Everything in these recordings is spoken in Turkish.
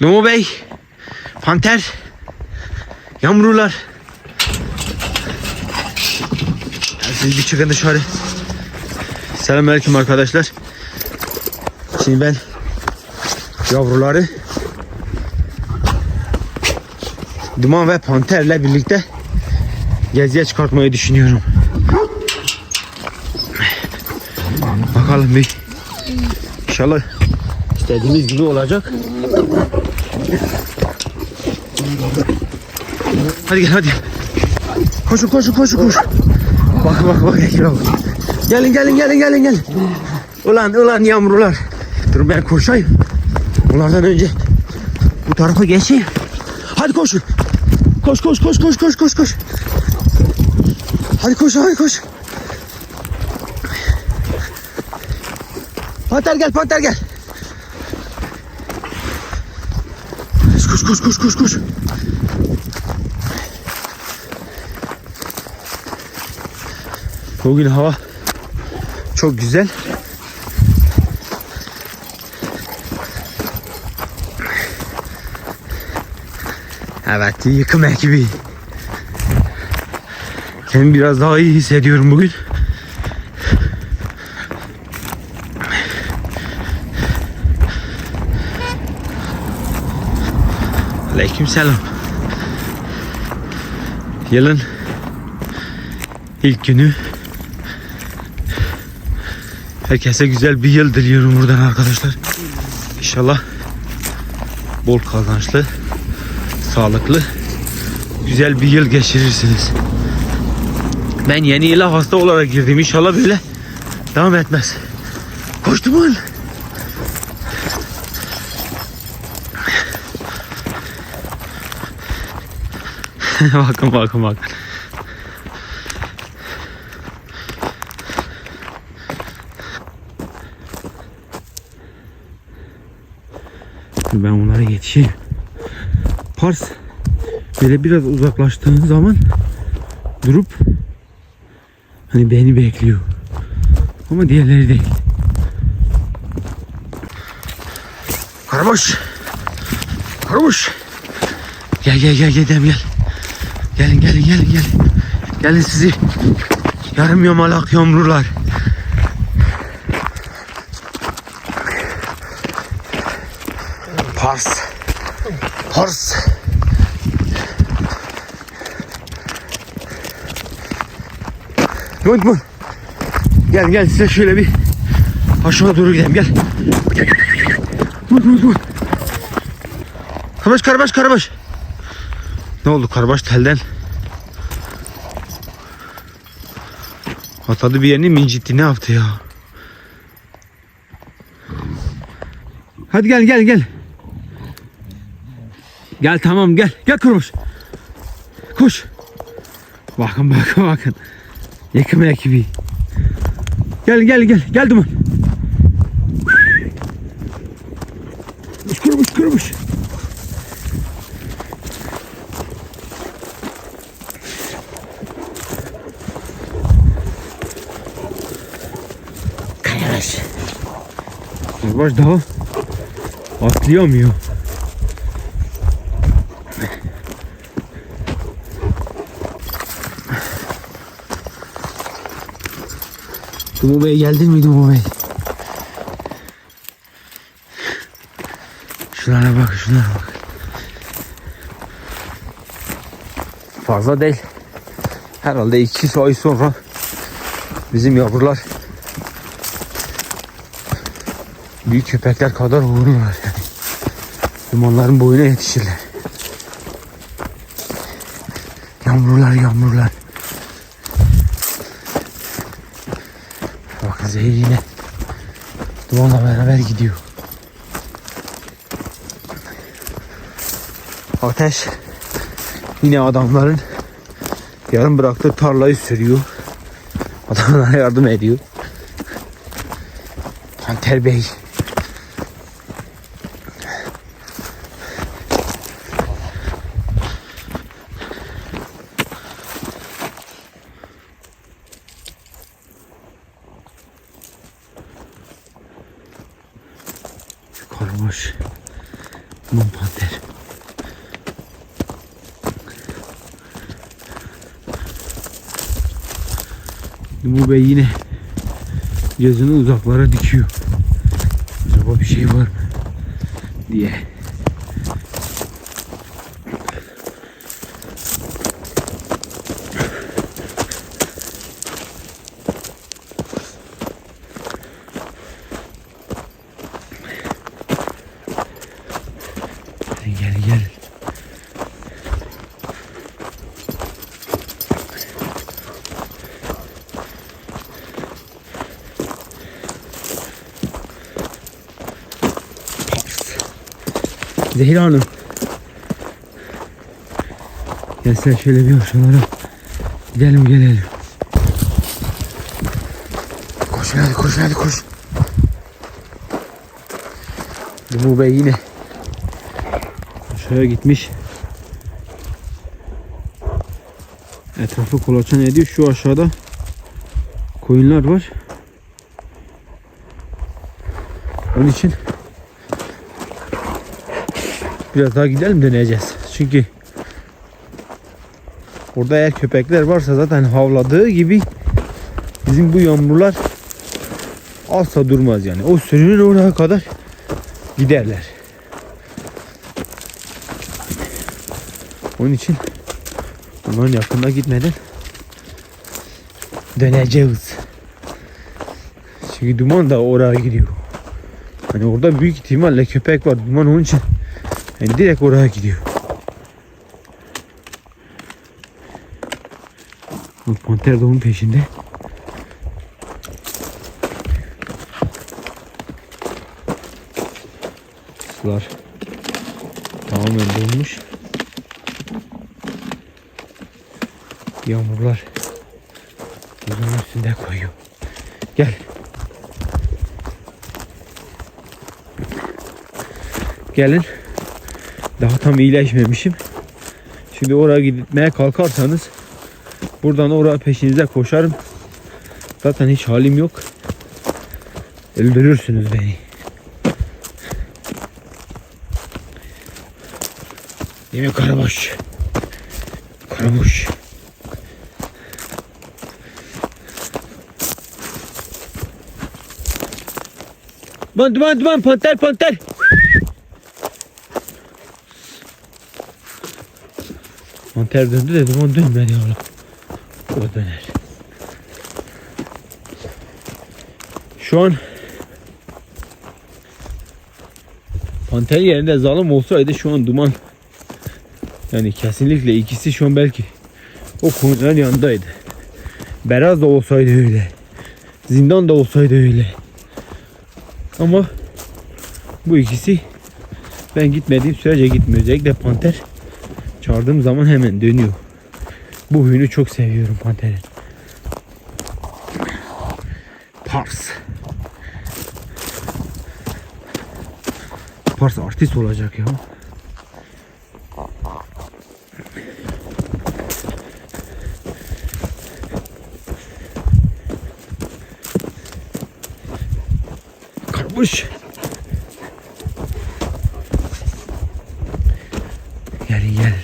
Numo Bey, Panter, Yamrular. Siz bir çıkın dışarı. Selamünaleyküm arkadaşlar. Şimdi ben yavruları Duman ve Panter'le birlikte geziye çıkartmayı düşünüyorum. Bakalım bir. İnşallah istediğimiz gibi olacak. Hadi gel hadi. Koşun koşun koşun koş. Bak bak bak Ekrem bak. Gelin gelin gelin gelin gelin. Ulan ulan yağmurlar. Dur ben koşayım. Bunlardan önce bu tarafa geçeyim. Hadi koşun. Koş koş koş koş koş koş koş. Hadi koş hadi koş. Panter gel panter gel. Koş koş koş koş. Bugün hava çok güzel. Evet yıkım ekibi. Kendimi biraz daha iyi hissediyorum bugün. Aleyküm selam. Yılın ilk günü. Herkese güzel bir yıl diliyorum buradan arkadaşlar. İnşallah bol kazançlı, sağlıklı, güzel bir yıl geçirirsiniz. Ben yeni yıla hasta olarak girdim. İnşallah böyle devam etmez. Koştum lan. bakın bakın bakın. Ben onlara yetişeyim. Pars böyle biraz uzaklaştığın zaman durup hani beni bekliyor. Ama diğerleri değil. Karabaş. Karabaş. Gel gel gel gidelim gel. Gelin gelin gelin gelin. Gelin sizi yarım yamalak yomrular. Pars. Pars. Dön dön. Gel gel size şöyle bir aşağı doğru gidelim gel. Dön dön dön. Karabaş karabaş karabaş. Ne oldu karabaş telden? Atladı bir yerini mi incitti ne yaptı ya? Hadi gel gel gel. Gel tamam gel. Gel karabaş. Koş. Bakın bakın bakın. Yakım ekibi. Gel gel gel. Gel duman. Karabaş daha atlayamıyor. Dumu Bey geldin mi Dumu Bey? Şunlara bak şunlara bak. Fazla değil. Herhalde iki ay sonra bizim yavrular büyük köpekler kadar olurlar yani. Dumanların boyuna yetişirler. Yağmurlar yağmurlar. Bakın zehir yine dumanla beraber gidiyor. Ateş yine adamların yarım bıraktığı tarlayı sürüyor. Adamlara yardım ediyor. Panter Bey. Karmaş. Aman panter. Bu bey yine gözünü uzaklara dikiyor. Acaba bir şey var mı? diye. Gel gel. Zehra Hanım. Gel sen şöyle bir aşağılara. Gidelim gelelim. Koş hadi koş hadi koş. Bu bey yine aşağıya gitmiş. Etrafı kolaçan ediyor. Şu aşağıda koyunlar var. Onun için biraz daha gidelim deneyeceğiz. Çünkü orada eğer köpekler varsa zaten havladığı gibi bizim bu yağmurlar asla durmaz yani. O sürünün oraya kadar giderler. Onun için onların yakında gitmeden döneceğiz. Çünkü duman da oraya gidiyor. Hani orada büyük ihtimalle köpek var. Duman onun için yani direkt oraya gidiyor. Bak panter de onun peşinde. Sular tamamen dolmuş. Yağmurlar buzun üstünde koyuyor. Gel. Gelin. Daha tam iyileşmemişim. Şimdi oraya gitmeye kalkarsanız buradan oraya peşinize koşarım. Zaten hiç halim yok. Öldürürsünüz beni. Mi Karabaş? Karabaş. Duman duman duman panter panter. Panter döndü de duman dönmedi oğlum. O döner. Şu an Panter yerinde zalim olsaydı şu an duman yani kesinlikle ikisi şu an belki o koyunların yanındaydı. Beraz da olsaydı öyle. Zindan da olsaydı öyle. Ama bu ikisi ben gitmediğim sürece gitmiyor. Özellikle panter çağırdığım zaman hemen dönüyor. Bu huyunu çok seviyorum panterin. Pars. Pars artist olacak ya. Karmış. Gelin gel.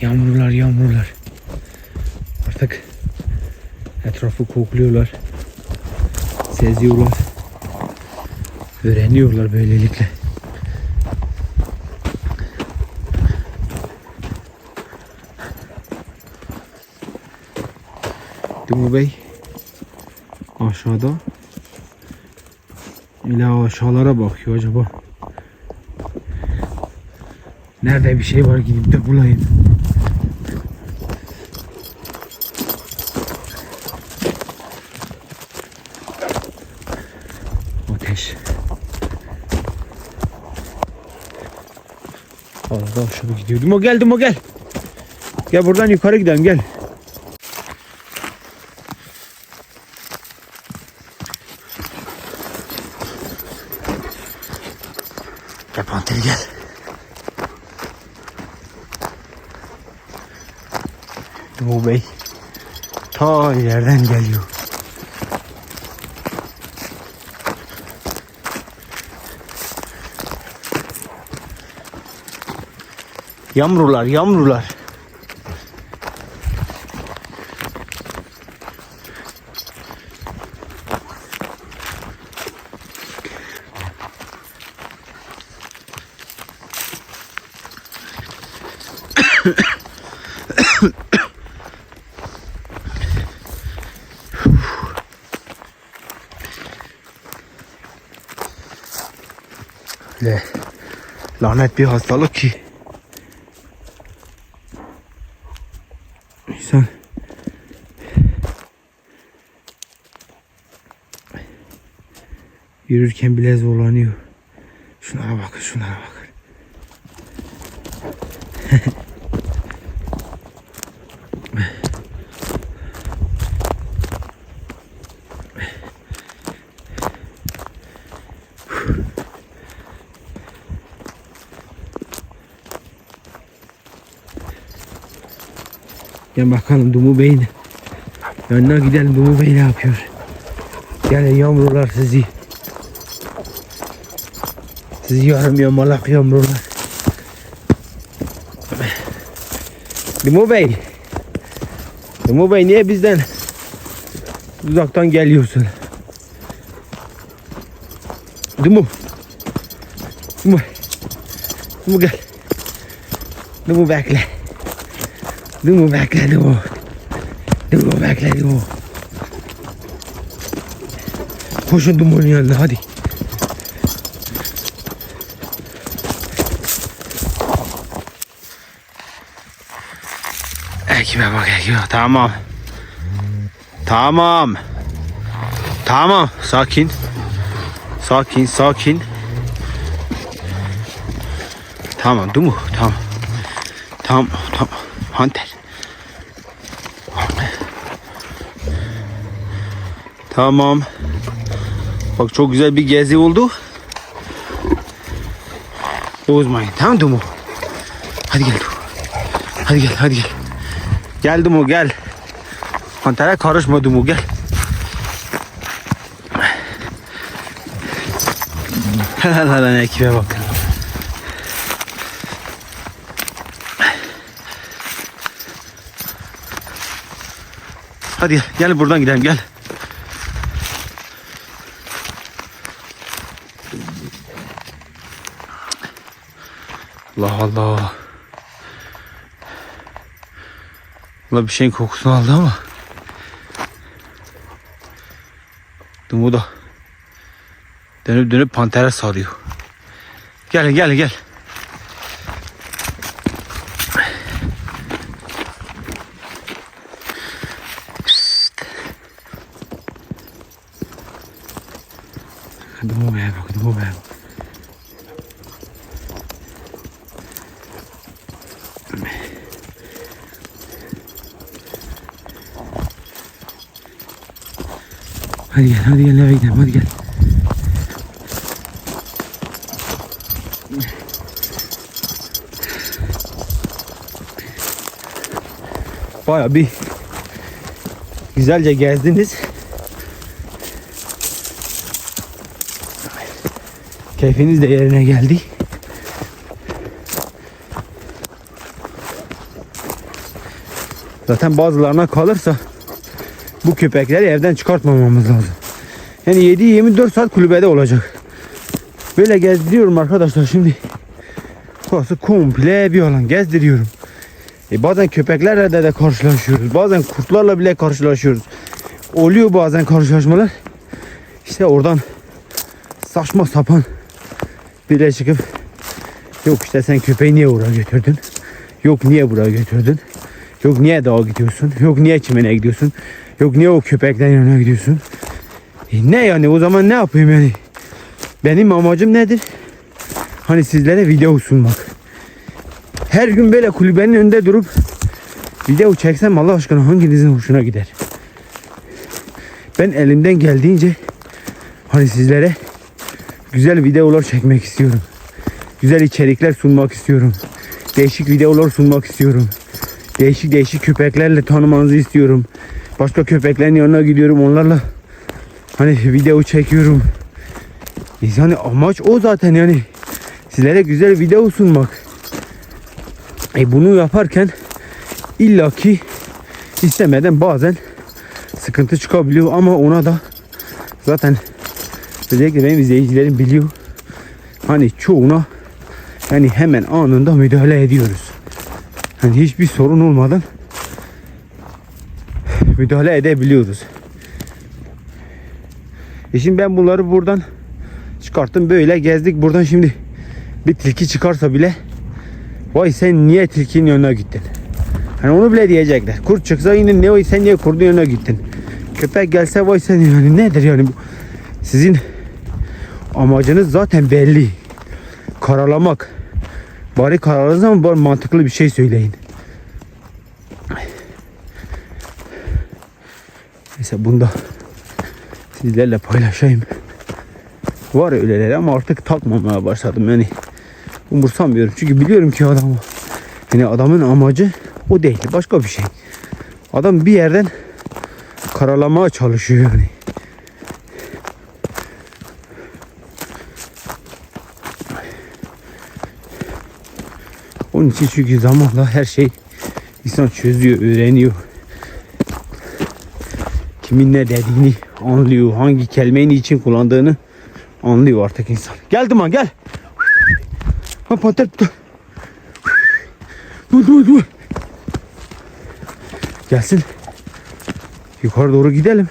Yağmurlar yağmurlar. Artık etrafı kokluyorlar. Seziyorlar. Öğreniyorlar böylelikle. Bey aşağıda ile aşağılara bakıyor acaba. Nerede bir şey var gidip de bulayım. Ateş. Arada aşağı gidiyor. Dumo gel Dumo gel. Gel buradan yukarı gidelim. Gel bu bey. Ta yerden geliyor. Yamrular, yamrular. Le, lanet bir hastalık ki. İnsan yürürken bile zorlanıyor. Şunlara bakın, şunlara bakın. Gel bakalım Dumu Bey'in yanına gidelim Dumu Bey ne yapıyor? Gelin yağmurlar sizi. Sizi yarım yamalak yağmurlar. Dumu Bey. Dumu Bey niye bizden uzaktan geliyorsun? Dumu. Dumu. Dumu gel. Dumu bekle. Dumu bekle Dumu. Dumu bekle Dumu. Koşun Dumu'nun yanına hadi. Ekibe bak ekibe. Tamam. Tamam. Tamam. Sakin. Sakin sakin. Tamam Dumu. Tamam. Tamam. Tamam. Hunter. Tamam. Bak çok güzel bir gezi oldu. Bozmayın. Tamam Dumu. Hadi gel. Hadi gel hadi gel. Gel Dumu gel. Hunter'e karışma Dumu gel. Lan lan ekibe bak. Hadi gel, buradan gidelim gel. Allah Allah. Allah bir şeyin kokusunu aldı ama. Dumu da dönüp dönüp pantere sarıyor. Gel gel gel. Dumu be bak. Hadi gel, hadi gel eve gidelim, hadi gel. Baya bir güzelce gezdiniz. Keyfiniz de yerine geldi. Zaten bazılarına kalırsa bu köpekleri evden çıkartmamamız lazım. Yani 7-24 saat kulübede olacak. Böyle gezdiriyorum arkadaşlar şimdi. Burası komple bir alan gezdiriyorum. E bazen köpeklerle de, karşılaşıyoruz. Bazen kurtlarla bile karşılaşıyoruz. Oluyor bazen karşılaşmalar. İşte oradan saçma sapan bire çıkıp yok işte sen köpeği niye oraya götürdün? Yok niye buraya götürdün? Yok niye dağa gidiyorsun? Yok niye çimene gidiyorsun? Yok niye o köpeklerin yanına gidiyorsun? E ne yani o zaman ne yapayım yani? Benim amacım nedir? Hani sizlere video sunmak. Her gün böyle kulübenin önünde durup video çeksem Allah aşkına hanginizin hoşuna gider? Ben elimden geldiğince hani sizlere güzel videolar çekmek istiyorum. Güzel içerikler sunmak istiyorum. Değişik videolar sunmak istiyorum. Değişik değişik köpeklerle tanımanızı istiyorum. Başka köpeklerin yanına gidiyorum onlarla hani video çekiyorum. Yani amaç o zaten yani. Sizlere güzel video sunmak. E bunu yaparken illaki istemeden bazen sıkıntı çıkabiliyor ama ona da zaten özellikle benim izleyicilerim biliyor. Hani çoğuna yani hemen anında müdahale ediyoruz. Hani hiçbir sorun olmadan müdahale edebiliyoruz. E şimdi ben bunları buradan çıkarttım böyle gezdik buradan şimdi bir tilki çıkarsa bile vay sen niye tilkinin yanına gittin? Hani onu bile diyecekler. Kurt çıksa yine ne vay sen niye kurdun yanına gittin? Köpek gelse vay sen yani nedir yani bu? Sizin amacınız zaten belli. Karalamak. Bari karaladığınız zaman bari mantıklı bir şey söyleyin. Neyse bunda sizlerle paylaşayım. Var öyleleri ama artık takmamaya başladım yani. Umursamıyorum çünkü biliyorum ki adam yani adamın amacı o değil başka bir şey. Adam bir yerden karalamaya çalışıyor yani. Onun için çünkü zamanla her şey insan çözüyor, öğreniyor. Kimin ne dediğini anlıyor, hangi kelimeyi için kullandığını anlıyor artık insan. Gel Duman gel. Ha panter. Dur dur dur. Gelsin. Yukarı doğru gidelim.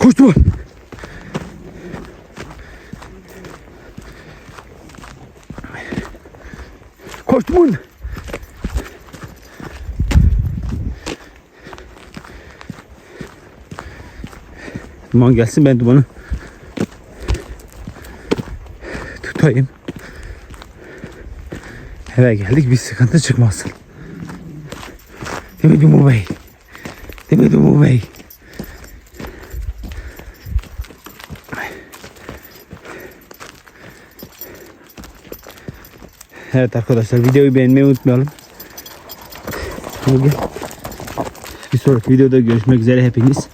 Koş Duman. Koş Duman. Duman gelsin ben dumanı tutayım. Eve geldik bir sıkıntı çıkmasın. Değil mi Bey? Değil mi Bey? Evet arkadaşlar videoyu beğenmeyi unutmayalım. Hadi. Bir sonraki videoda görüşmek üzere hepiniz.